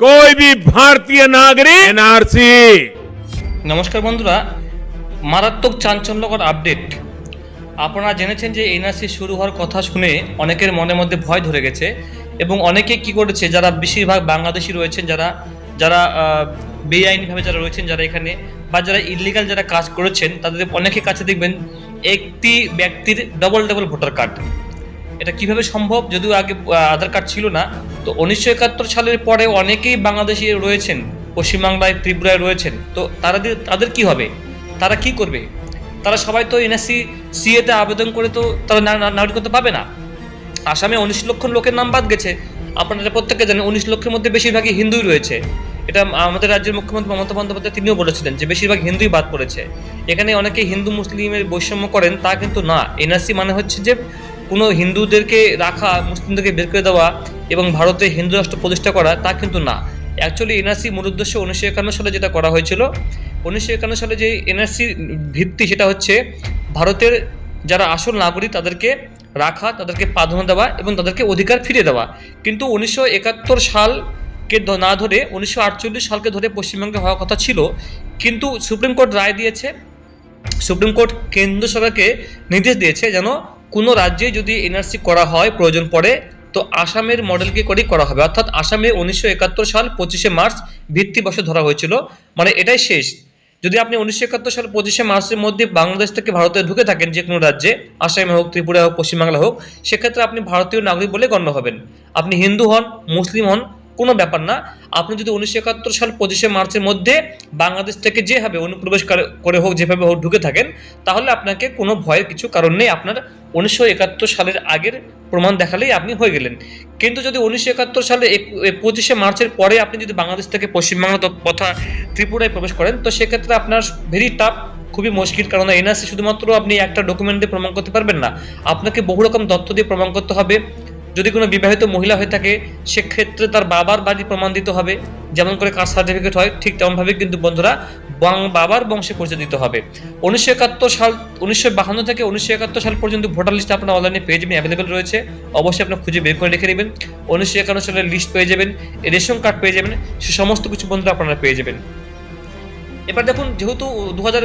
कोई भी भारतीय नागरिक एनआरसी নমস্কার বন্ধুরা মারাত্মক চাঞ্চল্যকর আপডেট আপনারা জেনেছেন যে এনআরসি শুরু হওয়ার কথা শুনে অনেকের মনের মধ্যে ভয় ধরে গেছে এবং অনেকে কি করেছে যারা বেশিরভাগ বাংলাদেশি রয়েছেন যারা যারা আহ, বেআইনিভাবে যারা রয়েছেন যারা এখানে বা যারা ইলিগাল যারা কাজ করেছেন তাদের অনেকের কাছে দেখবেন একটি ব্যক্তির ডবল ডবল ভোটার কার্ড এটা কীভাবে সম্ভব? যদিও আগে আধার কার্ড ছিল না, তো উনিশশো একাত্তর সালের পরে অনেকেই বাংলাদেশি রয়েছেন, পশ্চিমবাংলায়, ত্রিপুরায় রয়েছেন। তো তারা তাদের কি হবে? তারা কি করবে? তারা সবাই তো এনএসসি সিএতে আবেদন করে তো তারা নাগরিকত্ব পাবে না। আসামে উনিশ লক্ষ লোকের নাম বাদ গেছে। আপনারা প্রত্যেকে জানেন, উনিশ লক্ষের মধ্যে বেশিরভাগই হিন্দুই রয়েছে। এটা আমাদের রাজ্যের মুখ্যমন্ত্রী মমতা বন্দ্যোপাধ্যায় তিনিও বলেছিলেন যে, বেশিরভাগ হিন্দুই বাদ পড়েছে। এখানে অনেকে হিন্দু, মুসলিমের বৈষম্য করেন, তা কিন্তু না। এনআরসি মানে হচ্ছে যে কোনো হিন্দুদেরকে রাখা, মুসলিমদেরকে বের করে দেওয়া এবং ভারতে হিন্দু রাষ্ট্র প্রতিষ্ঠা করা তা কিন্তু না। অ্যাকচুয়ালি এনআরসি মূল উদ্দেশ্য উনিশশো একান্ন সালে যেটা করা হয়েছিল, উনিশশো একান্ন সালে যে এনআরসি ভিত্তি সেটা হচ্ছে ভারতের যারা আসল নাগরিক তাদেরকে রাখা, তাদেরকে প্রাধান্য দেওয়া এবং তাদেরকে অধিকার ফিরিয়ে দেওয়া। কিন্তু উনিশশো একাত্তর সালকে না ধরে উনিশশো আটচল্লিশ সালকে ধরে পশ্চিমবঙ্গে হওয়ার কথা ছিল। কিন্তু সুপ্রিম কোর্ট রায় দিয়েছে, সুপ্রিম কোর্ট কেন্দ্র সরকারকে নির্দেশ দিয়েছে যেন কোনো রাজ্যে যদি এনআরসি করা হয়, প্রয়োজন পড়ে, তো আসামের মডেলকে করেই করা হবে। অর্থাৎ আসামে উনিশশো একাত্তর সাল পঁচিশে মার্চ ভিত্তি বছর ধরা হয়েছিল। মানে এটাই শেষ। যদি আপনি উনিশশো একাত্তর সাল পঁচিশে মার্চের মধ্যে বাংলাদেশ থেকে ভারতে ঢুকে থাকেন যে কোনো রাজ্যে, আসামে হোক, ত্রিপুরা হোক, পশ্চিমবাংলা হোক, সেক্ষেত্রে আপনি ভারতীয় নাগরিক বলে গণ্য হবেন। আপনি হিন্দু হন, মুসলিম হন কোনো ব্যাপার না। আপনি যদি উনিশশো একাত্তর সাল পঁচিশে মার্চের মধ্যে বাংলাদেশ থেকে যেভাবে অনুপ্রবেশ করে- হোক, যেভাবে হোক ঢুকে থাকেন, তাহলে আপনাকে কোনো ভয়ের কিছু কারণ নেই। আপনার উনিশশো একাত্তর সালের আগের প্রমাণ দেখালেই আপনি হয়ে গেলেন। কিন্তু যদি উনিশশো একাত্তর সালে পঁচিশে মার্চের পরে আপনি যদি বাংলাদেশ থেকে পশ্চিমবাংলা তথা ত্রিপুরায় প্রবেশ করেন, তো সেক্ষেত্রে আপনার ভেরি টাফ খুবই মুশকিল। কারণ এনআরসি শুধুমাত্র আপনি একটা ডকুমেন্ট দিয়ে প্রমাণ করতে পারবেন না। আপনাকে বহু রকম তথ্য দিয়ে প্রমাণ করতে হবে। যদি কোনো বিবাহিত মহিলা হয়ে থাকে, সেক্ষেত্রে তার বাবার বাড়ি প্রমাণ দিতে হবে। যেমন করে কাস্ট সার্টিফিকেট হয়, ঠিক তেমনভাবে কিন্তু বন্ধুরা বাবার বংশে পরিচয় দিতে হবে। উনিশশো একাত্তর সাল, উনিশশো বাহান্ন থেকে উনিশশো একাত্তর সাল পর্যন্ত ভোটার লিস্ট আপনার অনলাইনে পেয়ে যাবেন অ্যাভেলেবেল রয়েছে। অবশ্যই আপনার খুঁজে বের করে রেখে নেবেন। উনিশশো একান্ন সালের লিস্ট পেয়ে যাবেন, রেশন কার্ড পেয়ে যাবেন, সে সমস্ত কিছু বন্ধুরা আপনারা পেয়ে যাবেন। এবার দেখুন, যেহেতু দু হাজার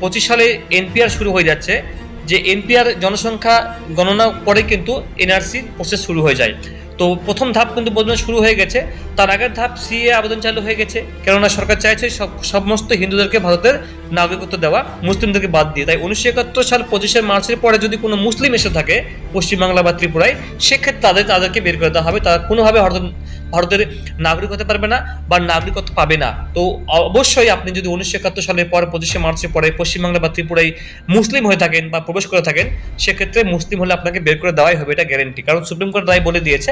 পঁচিশ সালে এনপিআর শুরু হয়ে যাচ্ছে যে এনপিআর জনসংখ্যা গণনা পরে কিন্তু এনআরসি প্রসেস শুরু হয়ে যায়। তো প্রথম ধাপ কিন্তু বদলে শুরু হয়ে গেছে। তার আগের ধাপ সিএ আবেদন চালু হয়ে গেছে। কেননা সরকার চাইছে সব সমস্ত হিন্দুদেরকে ভারতের নাগরিকত্ব দেওয়া মুসলিমদেরকে বাদ দিয়ে। তাই উনিশশো একাত্তর সাল পঁচিশে মার্চের পরে যদি কোনো মুসলিম এসে থাকে পশ্চিমবাংলা বা ত্রিপুরায়, সেক্ষেত্রে তাদের তাদেরকে বের করে দেওয়া হবে। তারা কোনোভাবে ভারত ভারতের নাগরিক হতে পারবে না বা নাগরিকত্ব পাবে না। তো অবশ্যই আপনি যদি উনিশশো একাত্তর সালের পর পঁচিশে মার্চের পরে পশ্চিমবাংলা বা ত্রিপুরায় মুসলিম হয়ে থাকেন বা প্রবেশ করে থাকেন, সেক্ষেত্রে মুসলিম হলে আপনাকে বের করে দেওয়াই হবে, এটা গ্যারেন্টি কারণ সুপ্রিম কোর্ট রায় বলে দিয়েছে।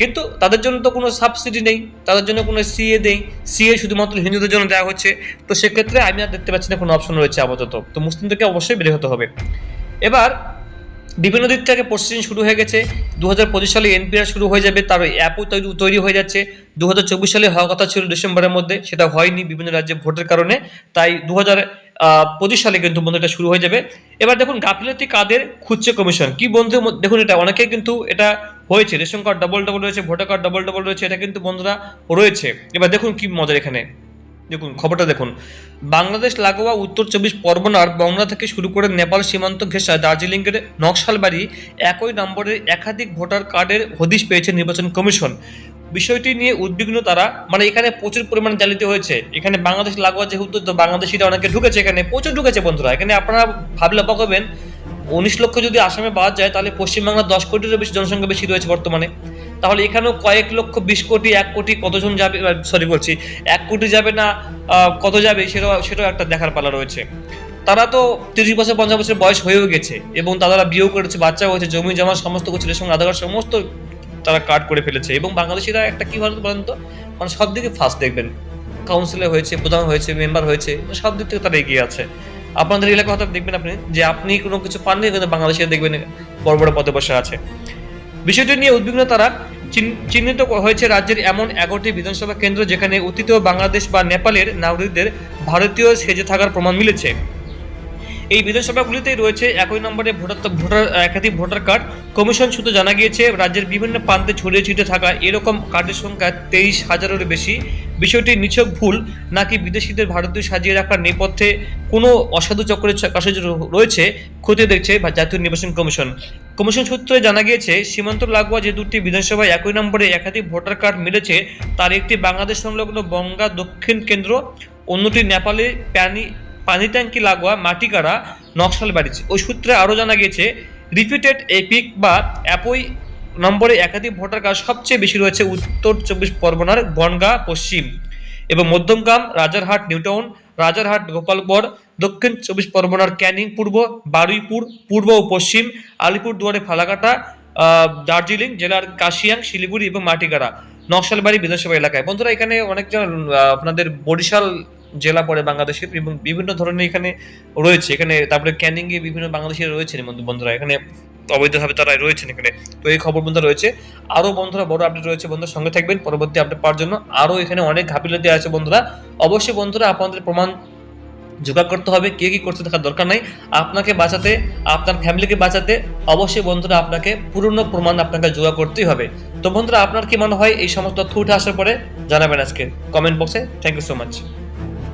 কিন্তু তাদের জন্য তো কোনো সাবসিডি নেই, তাদের জন্য কোনো সিএ নেই। সিএ শুধুমাত্র হিন্দুদের জন্য দেওয়া হচ্ছে। তো সেক্ষেত্রে আমি আর দেখতে পাচ্ছি না কোনো অপশন রয়েছে আপাতত। তো মুসলিমদেরকে অবশ্যই বের হতে হবে। এবার, বিভিন্ন দিক থেকে প্রসেসিং শুরু হয়ে গেছে। দু হাজার পঁচিশ সালে এনপিআর শুরু হয়ে যাবে, তার অ্যাপও তৈরি তৈরি হয়ে যাচ্ছে। দু হাজার চব্বিশ সালে হওয়ার কথা ছিল ডিসেম্বরের মধ্যে, সেটা হয়নি বিভিন্ন রাজ্যে ভোটের কারণে। তাই দু পঁচিশ সালে কিন্তু বন্ধু এটা শুরু হয়ে যাবে। এবার দেখুন, গাফিলতি কাদের খুঁজছে কমিশন? কি বন্ধু, দেখুন এটা, অনেকে কিন্তু এটা হয়েছে। রেশন কার্ড ডবল ডবল রয়েছে, ভোটার কার্ড ডবল ডবল রয়েছে, এটা কিন্তু বন্ধুরা রয়েছে। এবার দেখুন কি মজার এখানে। দেখুন, খবরটা দেখুন। বাংলাদেশ, লাগোয়া, উত্তর চব্বিশ পরগনার বংলা থেকে শুরু করে নেপাল সীমান্ত ঘেঁষা দার্জিলিংয়ের নকশালবাড়ি একই নম্বরের একাধিক ভোটার কার্ডের হদিশ পেয়েছে নির্বাচন কমিশন। বিষয়টি নিয়ে উদ্বিগ্ন তারা মানে এখানে প্রচুর পরিমাণে জালিত হয়েছে। এখানে বাংলাদেশ, লাগোয়া যেহেতু বাংলাদেশিরা অনেকে ঢুকেছে, এখানে প্রচুর ঢুকেছে বন্ধুরা। এখানে আপনারা ভাবলে হবেন উনিশ লক্ষ যদি আসামে বাদ যায়, তাহলে পশ্চিমবাংলার দশ কোটিরও বেশি জনসংখ্যা বেশি রয়েছে বর্তমানে। তাহলে এখানেও কয়েক লক্ষ বিশ কোটি, এক কোটি কতজন যাবে? সরি বলছি, এক কোটি যাবে না কত যাবে সেটাও সেটাও একটা দেখার পালা রয়েছে। তারা তো তিরিশ বছর, পঞ্চাশ বছর বয়স হয়েও গেছে এবং তারা বিয়েও করেছে বাচ্চা হয়েছে, জমি জমা, সমস্ত কিছু সঙ্গে আধার সমস্ত তারা কার্ড করে ফেলেছে এবং বাংলাদেশিরা একটা কি বলতো বলেন তো? মানে সব দিকে ফার্স্ট দেখবেন কাউন্সিলর হয়েছে, প্রধান হয়েছে মেম্বার হয়েছে মানে সব দিক থেকে তারা এগিয়ে আছে। আপনাদের এলাকা হয়তো দেখবেন আপনি, যে আপনি কোনো কিছু পাননি, কিন্তু বাংলাদেশিরা দেখবেন বড় বড় পদে বসে আছে। বিষয়টি নিয়ে উদ্বিগ্ন তারা চিহ্নিত হয়েছে রাজ্যের এমন এগারোটি বিধানসভা কেন্দ্র যেখানে অতীত বাংলাদেশ বা নেপালের নাগরিকদের ভারতীয় সেজে থাকার প্রমাণ মিলেছে। এই বিধানসভাগুলিতেই রয়েছে একই নম্বরে ভোটার ভোটার একাধিক ভোটার কার্ড। কমিশন সূত্রে জানা গিয়েছে, রাজ্যের বিভিন্ন প্রান্তে ছড়িয়ে ছিটে থাকা এরকম কার্ডের সংখ্যা তেইশ হাজারেরও বেশি। বিষয়টি নিছক ভুল, নাকি বিদেশিদের ভারতীয় সাজিয়ে রাখার নেপথ্যে কোনো অসাধু চক্রের র- রয়েছে, খতিয়ে দেখছে জাতীয় নির্বাচন কমিশন। কমিশন সূত্রে জানা গিয়েছে, সীমান্ত লাগোয়া যে দুটি বিধানসভায় একই নম্বরে একাধিক ভোটার কার্ড মিলেছে, তার একটি বাংলাদেশ সংলগ্ন বঙ্গা দক্ষিণ কেন্দ্র, অন্যটি নেপালে প্যানি পানি ট্যাঙ্কি লাগোয়া মাটিকাড়া নকশাল বাড়ি ওই সূত্রে আরও জানা গিয়েছে, রিপিটেড এপিক বা একই নম্বরে একাধিক ভোটার কার্ড সবচেয়ে বেশি রয়েছে উত্তর চব্বিশ পরগনার বনগাঁ, পশ্চিম এবং মধ্যমগ্রাম রাজারহাট, নিউটাউন, রাজারহাট, গোপালগড়, দক্ষিণ চব্বিশ পরগনার ক্যানিং পূর্ব, বারুইপুর, পূর্ব ও পশ্চিম আলিপুরদুয়ারে ফালাকাটা দার্জিলিং জেলার কাশিয়াং, শিলিগুড়ি এবং মাটিগাড়া, নকশালবাড়ি বিধানসভা এলাকায়। বন্ধুরা, এখানে অনেকজন আপনাদের বরিশাল জেলা পড়ে বাংলাদেশের এবং বিভিন্ন ধরনের এখানে রয়েছে। এখানে তারপরে ক্যানিংয়ে বিভিন্ন বাংলাদেশের বন্ধু- বন্ধুরা। এখানে অবৈধভাবে তারা রয়েছেন এখানে। তো এই খবর বন্ধুরা রয়েছে। আরও বন্ধুরা, বড় আপডেট রয়েছে বন্ধুরা, সঙ্গে থাকবেন। পরবর্তী আপডেট পাওয়ার জন্য আরও এখানে অনেক ঘাপিলতি আছে বন্ধুরা। অবশ্যই বন্ধুরা, আপনাদের প্রমাণ জোগাড় করতে হবে। কে কি করতে থাকার দরকার নাই। আপনাকে বাঁচাতে, আপনার ফ্যামিলিকে বাঁচাতে অবশ্যই বন্ধুরা আপনাকে পুরনো প্রমাণ আপনাকে জোগাড় করতেই হবে। তো বন্ধুরা, আপনার কি মনে হয় এই সমস্ত তথ্য উঠে আসার পরে? জানাবেন আজকে। কমেন্ট বক্সে থ্যাংক ইউ সো মাচ